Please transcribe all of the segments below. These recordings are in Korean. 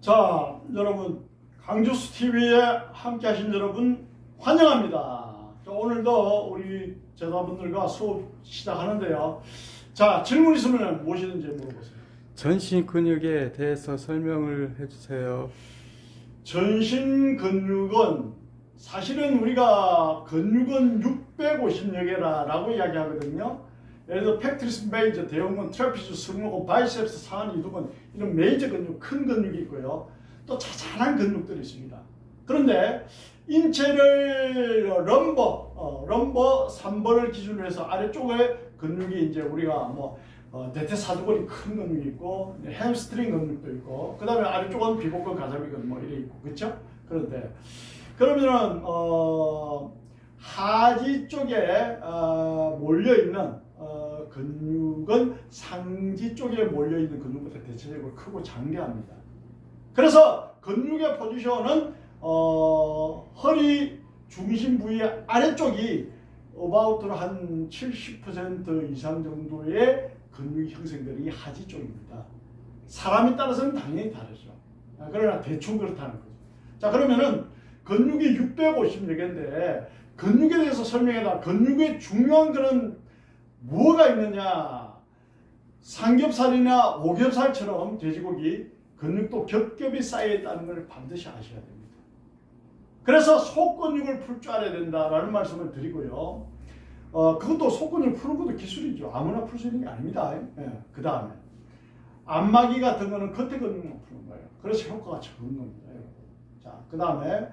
자, 여러분 강주스 TV에 함께 하신 여러분 환영합니다. 자, 오늘도 우리 제자분들과 수업 시작하는데요. 자, 질문 있으면 무엇이든지 물어보세요. 전신 근육에 대해서 설명을 해주세요. 전신 근육은 사실은 우리가 근육은 650여 개라라고 이야기하거든요. 예를 들어 팩트리스 메이저, 대형근, 트래피즈, 승모근, 바이셉스, 상한 이두근 이런 메이저 근육, 큰 근육이 있고요. 또 자잘한 근육들이 있습니다. 그런데 인체를 럼버, 어, 럼버 3번을 기준으로 해서 아래쪽에 근육이 이제 우리가 뭐 어, 대퇴사두근이 큰 근육이 있고 이제 햄스트링 근육도 있고 그 다음에 아래쪽은 비복근 가자미근 뭐 이래 있고 그렇죠? 그런데 그러면은 어, 하지 쪽에 어, 몰려 있는 어, 근육 은 상지 쪽에 몰려 있는 근육보다 대체적으로 크고 장대합니다. 그래서 근육의 포지션은 어, 허리 중심 부위 아래쪽이 어바웃으로 한 70% 이상 정도의 근육이 형성되는 이 하지 쪽입니다. 사람에 따라서는 당연히 다르죠. 아, 그러나 대충 그렇다는 거죠. 자 그러면은 근육이 650여 개인데 근육에 대해서 설명해라. 근육의 중요한 그런 뭐가 있느냐? 삼겹살이나 오겹살처럼 돼지고기 근육도 겹겹이 쌓여 있다는 걸 반드시 아셔야 됩니다. 그래서 속근육을 풀 줄 알아야 된다라는 말씀을 드리고요. 어, 그것도 속근육 푸는 것도 기술이죠. 아무나 풀 수 있는 게 아닙니다. 예, 그 다음에 안마기 같은 거는 겉에 근육만 푸는 거예요. 그래서 효과가 적은 겁니다. 자, 그 다음에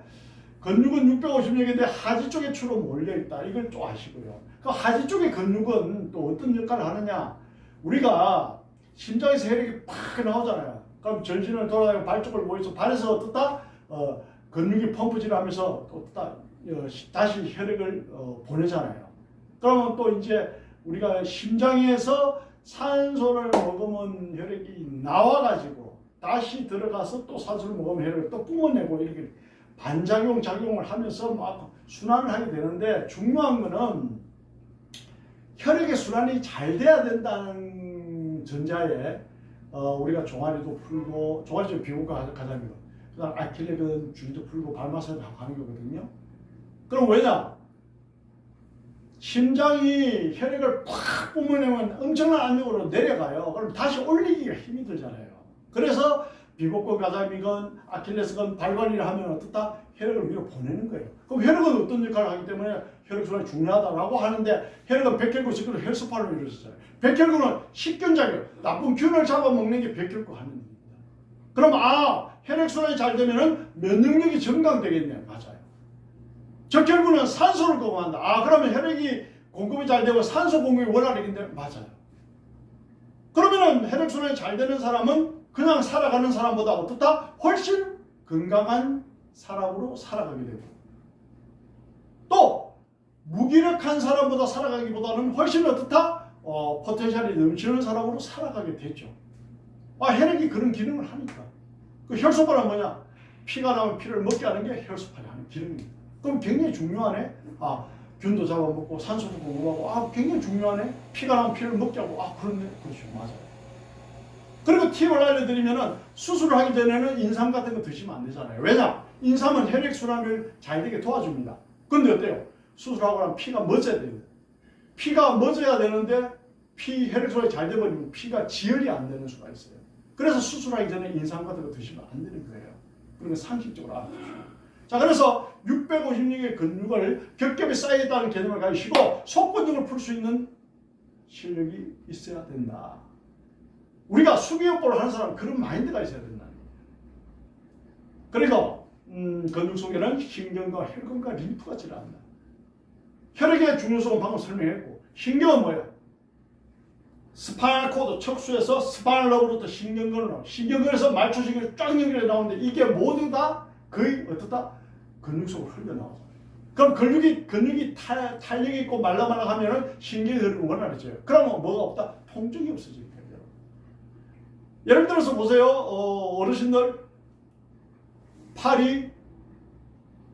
근육은 650여 개인데 하지 쪽에 주로 몰려 있다. 이걸 좀 아시고요. 그 하지 쪽의 근육은 또 어떤 역할을 하느냐? 우리가 심장에서 혈액이 팍 나오잖아요. 그럼 전신을 돌아다니고 발 쪽을 모여서 발에서 어떻다? 어, 근육이 펌프질 하면서 또 어떻다? 어, 시- 다시 혈액을 어, 보내잖아요. 그러면 또 이제 우리가 심장에서 산소를 먹으면 혈액이 나와가지고 다시 들어가서 또 산소를 먹으면 혈액을 또 뿜어내고 이렇게 반작용 작용을 하면서 막 순환을 하게 되는데 중요한 거는 혈액의 순환이 잘 돼야 된다는 전자에 어, 우리가 종아리도 풀고 종아리 쪽 비호가 가장이고 그다음 아킬레근 줄도 풀고 발 마사지 하고 하는 거거든요. 그럼 왜냐? 심장이 혈액을 팍 뿜어내면 엄청난 압력으로 내려가요. 그럼 다시 올리기가 힘이 들잖아요. 그래서 비복근 가자미건 아킬레스건 발 관리를 하면 어떻다? 혈액을 위로 보내는 거예요. 그럼 혈액은 어떤 역할을 하기 때문에 혈액순환이 중요하다라고 하는데 혈액은 백혈구 식구로 혈소판으로 이루어졌잖아요. 백혈구는 식균작용, 나쁜 균을 잡아먹는 게 백혈구 하는 일입니다. 그럼 아 혈액순환이 잘 되면은 면역력이 증강되겠네. 맞아요. 적혈구는 산소를 공급한다. 아 그러면 혈액이 공급이 잘 되고 산소 공급이 원활하긴데 맞아요. 그러면은 혈액순환이 잘 되는 사람은 그냥 살아가는 사람보다 어떻다? 훨씬 건강한 사람으로 살아가게 되고 또 무기력한 사람보다 살아가기보다는 훨씬 어떻다? 어, 포텐셜이 넘치는 사람으로 살아가게 되죠. 아, 혈액이 그런 기능을 하니까. 그 혈소판은 뭐냐? 피가 나면 피를 먹게 하는 게 혈소판이 하는 기능입니다. 그럼 굉장히 중요하네. 아, 균도 잡아먹고 산소도 공급하고 아, 굉장히 중요하네. 피가 나면 피를 먹게 하고 아, 그렇네. 그렇죠. 맞아요. 그리고 팁을 알려드리면은 수술을 하기 전에는 인삼 같은 거 드시면 안 되잖아요. 왜냐? 인삼은 혈액 순환을 잘 되게 도와줍니다. 근데 어때요? 수술하고 나면 피가 멎어야 돼요. 피가 멎어야 되는데 피 혈액 순환이 잘 돼버리면 피가 지혈이 안 되는 수가 있어요. 그래서 수술하기 전에 인삼 같은 거 드시면 안 되는 거예요. 그러면 상식적으로 알아두시고. 자, 그래서 656의 근육을 겹겹이 쌓여있다는 개념을 가지시고 속근육을 풀 수 있는 실력이 있어야 된다. 우리가 수비요법을 하는 사람은 그런 마인드가 있어야 된다는. 그리고 음, 근육 속에는 신경과 혈관과 림프가 지나간다. 혈액의 중요성은 방금 설명했고 신경은 뭐예요? 스파이널 코드 척수에서 스파이널 러브부터 신경근으로 신경근에서 말초신경이 쫙 연결해 나오는데 이게 모두 다 거의 어떻다? 근육 속으로 흘러나오잖아요. 그럼 근육이 근육이 탈, 탄력이 있고 말라말라 하면은 신경이 흐르고 원활해져요. 그러면 뭐가 없다? 통증이 없어지게 돼요. 예를 들어서 보세요. 어, 어르신들 팔이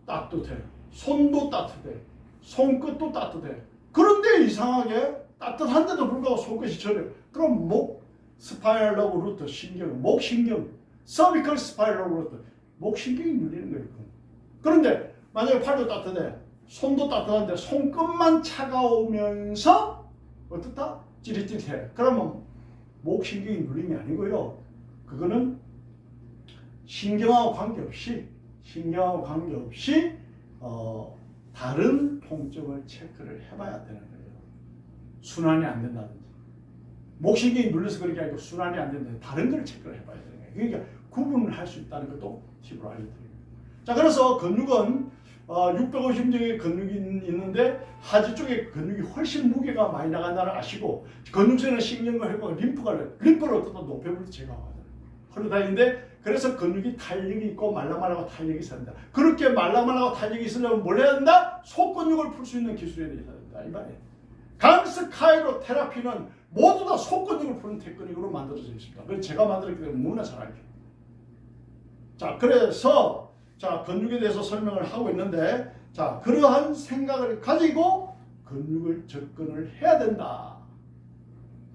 따뜻해. 손도 따뜻해. 손끝도 따뜻해. 그런데 이상하게 따뜻한데도 불구하고 손끝이 저려. 그럼 목 스파이널 러브 루트 신경, 목 신경, 서비컬 스파이럴로 그랬더 목신경이 눌리는 거예요. 그런데 만약에 팔도 따뜻해, 손도 따뜻한데 손끝만 차가우면서 어떻다? 찌릿찌릿해. 그러면 목신경이 눌림이 아니고요. 그거는 신경하고 관계없이 신경하고 관계없이 어, 다른 통증을 체크를 해봐야 되는 거예요. 순환이 안 된다든지 목신경이 눌려서 그런 게 아니고 순환이 안 된다든지 다른 걸 체크를 해봐야 되는 거예요. 그러니까 구분을 할 수 있다는 것도 팁으로 알려드립니다. 자 그래서 근육은 어, 650정의 근육이 있는데 하지 쪽에 근육이 훨씬 무게가 많이 나간다는 아시고 근육세는 신경과 혈관, 림프가 림프를 어떻다 높여불 제거하거든요. 흘러다니는데 그래서 근육이 탄력이 있고 말랑말랑하고 탄력이 있습니다. 그렇게 말랑말랑하고 탄력이 있으려면 뭘 해야 된다? 속근육을 풀 수 있는 기술이 돼야 된다. 이 말이에요. 강스 카이로 테라피는 모두 다 속근육을 푸는 테크닉으로 만들어져 있습니다. 그래서 제가 만들었기 때문에 너무나 잘 알죠. 자, 그래서 자 근육에 대해서 설명을 하고 있는데 자 그러한 생각을 가지고 근육을 접근을 해야 된다.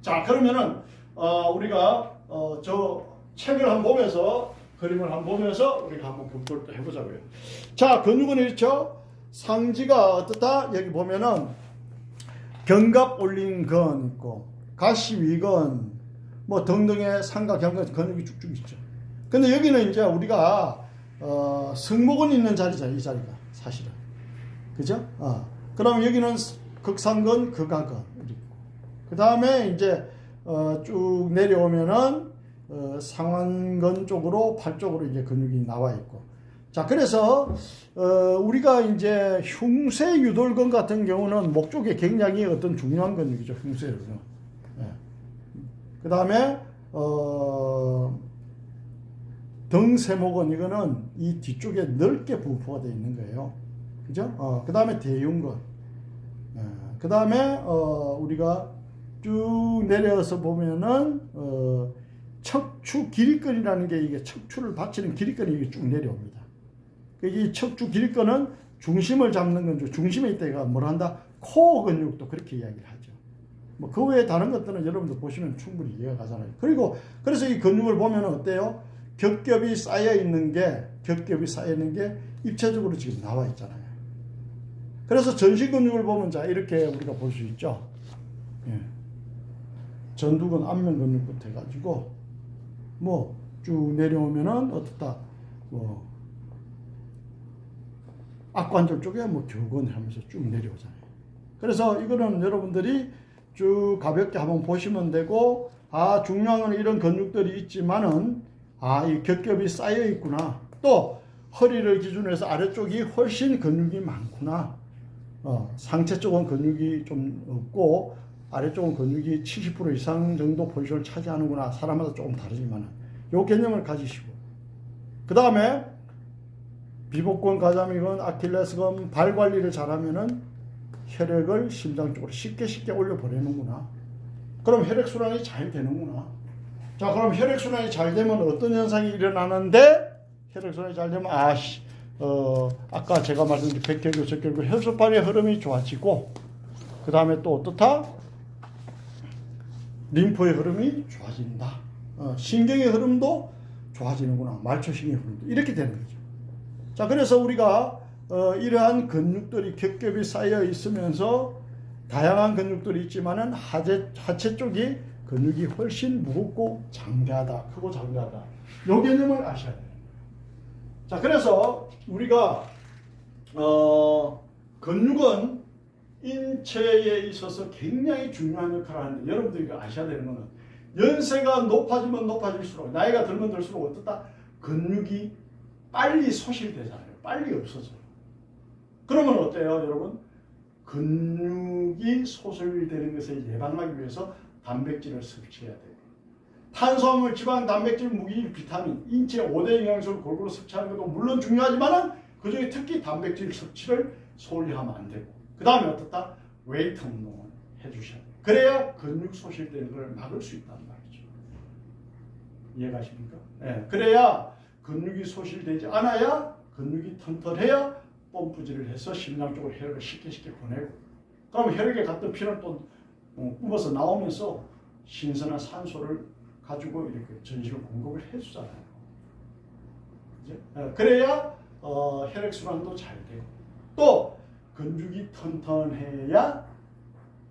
자 그러면은 어, 우리가 어, 저 책을 한번 보면서 그림을 한번 보면서 우리가 한번 검토를 또 해보자고요. 자 근육은 이렇죠. 상지가 어떻다? 여기 보면은 견갑 올린 근 있고 가시 위근 뭐 등등의 상각 견갑 근육이 쭉쭉 있죠. 근데 여기는 이제 우리가 어, 승모근 있는 자리잖아 이 자리가 사실은 그죠? 어. 그럼 여기는 극상근, 극하근 그 다음에 이제 어, 쭉 내려오면은 어, 상완근 쪽으로 팔 쪽으로 이제 근육이 나와 있고 자 그래서 어, 우리가 이제 흉쇄 유돌근 같은 경우는 목 쪽에 굉장히 어떤 중요한 근육이죠 흉쇄 유돌근. 예. 그 다음에 어, 등세목은 이거는 이 뒤쪽에 넓게 분포가 되어 있는 거예요. 그죠? 어, 그 다음에 대흉근. 그 다음에 어, 우리가 쭉 내려서 보면은 어, 척추 길이끈이라는 게 이게 척추를 받치는 길이끈이 쭉 내려옵니다. 이 척추 길이끈은 중심을 잡는 건죠. 중심에 있다가 뭘 한다? 코어 근육도 그렇게 이야기를 하죠. 뭐 그 외에 다른 것들은 여러분들 보시면 충분히 이해가 가잖아요. 그리고 그래서 이 근육을 보면 어때요? 겹겹이 쌓여 있는 게 겹겹이 쌓여 있는 게 입체적으로 지금 나와 있잖아요. 그래서 전신 근육을 보면 자 이렇게 우리가 볼 수 있죠. 예. 전두근 안면 근육부터 해가지고 뭐 쭉 내려오면은 어떻다 뭐 악관절 쪽에 뭐 교근 하면서 쭉 내려오잖아요. 그래서 이거는 여러분들이 쭉 가볍게 한번 보시면 되고 아 중요한 이런 근육들이 있지만은 아 이 겹겹이 쌓여 있구나. 또 허리를 기준으로 해서 아래쪽이 훨씬 근육이 많구나. 어, 상체 쪽은 근육이 좀 없고 아래쪽은 근육이 70% 이상 정도 포지션을 차지하는구나. 사람마다 조금 다르지만 요 개념을 가지시고. 그 다음에 비복근 가자미근 아킬레스건 발 관리를 잘하면은 혈액을 심장 쪽으로 쉽게 쉽게 올려 보내는구나. 그럼 혈액 순환이 잘 되는구나 자 그럼 혈액 순환이 잘 되면 어떤 현상이 일어나는데 혈액 순환이 잘 되면 아씨 어 아까 제가 말씀드린 백혈구 적혈구 혈소판의 흐름이 좋아지고 그 다음에 또 어떻다? 림프의 흐름이 좋아진다. 어, 신경의 흐름도 좋아지는구나. 말초신의 흐름도. 이렇게 되는 거죠. 자 그래서 우리가 어, 이러한 근육들이 겹겹이 쌓여 있으면서 다양한 근육들이 있지만은 하체, 하체 쪽이 근육이 훨씬 무겁고 장대하다 크고 장대하다 요 개념을 아셔야 돼요 자, 그래서 우리가 어, 근육은 인체에 있어서 굉장히 중요한 역할을 하는데 여러분들이 이거 아셔야 되는 거는 연세가 높아지면 높아질수록 나이가 들면 들수록 어떻다 근육이 빨리 소실되잖아요. 빨리 없어져요. 그러면 어때요, 여러분? 근육이 소실되는 것을 예방하기 위해서 단백질을 섭취해야 돼요. 탄수화물, 지방, 단백질, 무기, 비타민, 인체 5대 영양소를 골고루 섭취하는 것도 물론 중요하지만은 그 중에 특히 단백질 섭취를 소홀히 하면 안 되고 그 다음에 어떻다? 웨이트 운동을 해주셔야 돼요. 그래야 근육 소실되는 걸 막을 수 있다는 말이죠. 이해가십니까? 네. 그래야 근육이 소실되지 않아야 근육이 튼튼해야 펌프질을 해서 심장 쪽으로 혈액을 쉽게 쉽게 보내고 그럼 혈액에 갔던 피를 또 어, 뿜어서 나오면서 신선한 산소를 가지고 이렇게 전신을 공급을 해주잖아요. 그죠? 어, 그래야 어, 혈액 순환도 잘 되고 또 근육이 튼튼해야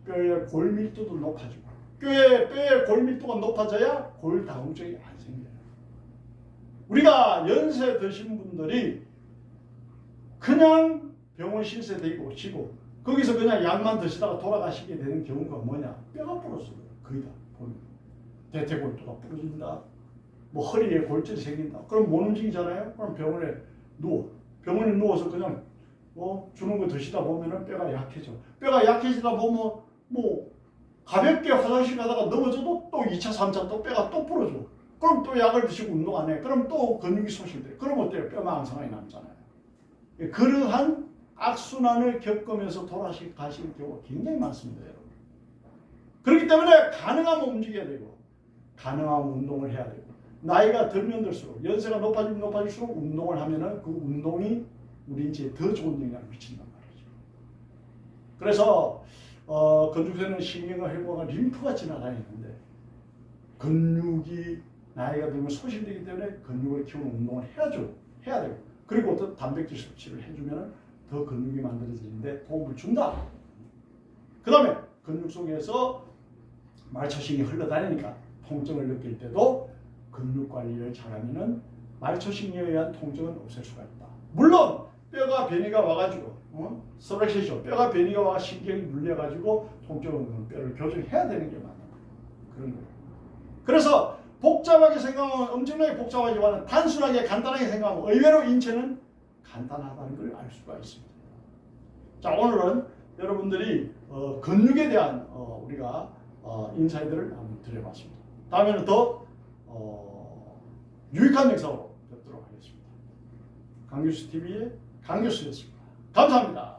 뼈의 골밀도도 높아지고 뼈의 뼈의 골밀도가 높아져야 골다공증이 안 생겨요. 우리가 연세 드신 분들이 그냥 병원 신세 대고 오시고 거기서 그냥 약만 드시다가 돌아가시게 되는 경우가 뭐냐? 뼈가 부러져요. 거의 다 보면 대퇴골도가 부러진다. 뭐 허리에 골절이 생긴다. 그럼 못 움직이잖아요. 그럼 병원에 누워. 병원에 누워서 그냥 뭐 주는 거 드시다 보면은 뼈가 약해져. 뼈가 약해지다 보면 뭐 가볍게 화장실 가다가 넘어져도 또 2차, 3차 또 뼈가 또 부러져. 그럼 또 약을 드시고 운동 안 해. 그럼 또 근육이 소실돼. 그럼 어때요? 뼈만 앙상하게 남잖아요. 예, 그러한 악순환을 겪으면서 돌아가시는 경우가 굉장히 많습니다, 여러분. 그렇기 때문에 가능하면 움직여야 되고, 가능하면 운동을 해야 되고, 나이가 들면 들수록, 연세가 높아지면 높아질수록 운동을 하면은 그 운동이 우리 인체에 더 좋은 영향을 미친단 말이죠. 그래서, 어, 건축에는 신경과 혈관과 림프가 지나다니는데, 근육이 나이가 들면 소실되기 때문에 근육을 키우는 운동을 해야죠. 해야 되고. 그리고 어떤 단백질 섭취를 해주면 더 근육이 만들어지는데 도움을 준다. 그 다음에 근육 속에서 말초신이 흘러다니니까 통증을 느낄 때도 근육 관리를 잘하면은 말초신에 의한 통증은 없앨 수가 있다. 물론 뼈가 변이가 와가지고 어? 서브렉시죠. 뼈가 변이가 와 신경이 눌려가지고 통증은 뼈를 교정해야 되는 게 맞는 그런 거예요. 그래서 복잡하게 생각하면 엄청나게 복잡하지만 단순하게 간단하게 생각하면 의외로 인체는 간단하다는 걸 알 수가 있습니다. 자 오늘은 여러분들이 어, 근육에 대한 어, 우리가 어, 인사이드를 한번 드려봤습니다. 다음에는 더 어, 유익한 영상으로 뵙도록 하겠습니다. 강교수 TV의 강교수였습니다. 감사합니다.